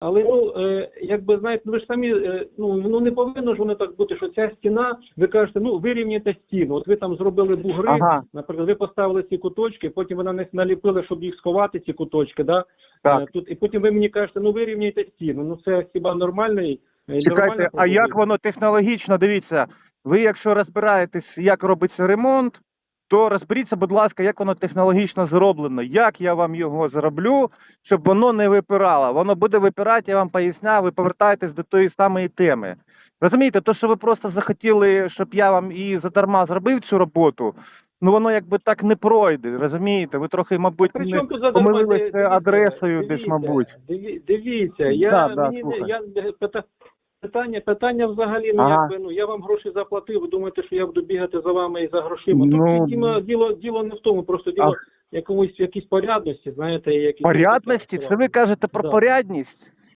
Але ну е, якби знаєте, ну, ви ж самі е, ну ну не повинно ж воно так бути, що ця стіна, ви кажете, ну вирівняйте стіну. От ви там зробили бугри, Ага. наприклад, ви поставили ці куточки, потім вона не наліпили, щоб їх сховати, ці куточки, да? Так. Е, тут і потім ви мені кажете, ну вирівняйте стіну. Ну це хіба нормальний? Чекайте, а як воно технологічно? Дивіться, ви якщо розбираєтесь, як робиться ремонт, то розберіться, будь ласка, як воно технологічно зроблено. Як я вам його зроблю, щоб воно не випирало. Воно буде випирати, я вам поясняв, ви повертаєтесь до тої самої теми. Розумієте, то, що ви просто захотіли, щоб я вам і задарма зробив цю роботу, ну воно якби так не пройде. Розумієте? Ви трохи, мабуть, не помилилися Дивіться, адресою десь, мабуть. диві- Дивіться, я Да, да, мені я питання, питання взагалі не Ага. якби ну я вам гроші заплатив. Ви думаєте, що я буду бігати за вами і за грошима? Ну, Тут діло, діло діло не в тому, просто діло А- якомусь якійсь порядності, знаєте, якісь Порядності? Це ви кажете про Да. порядність?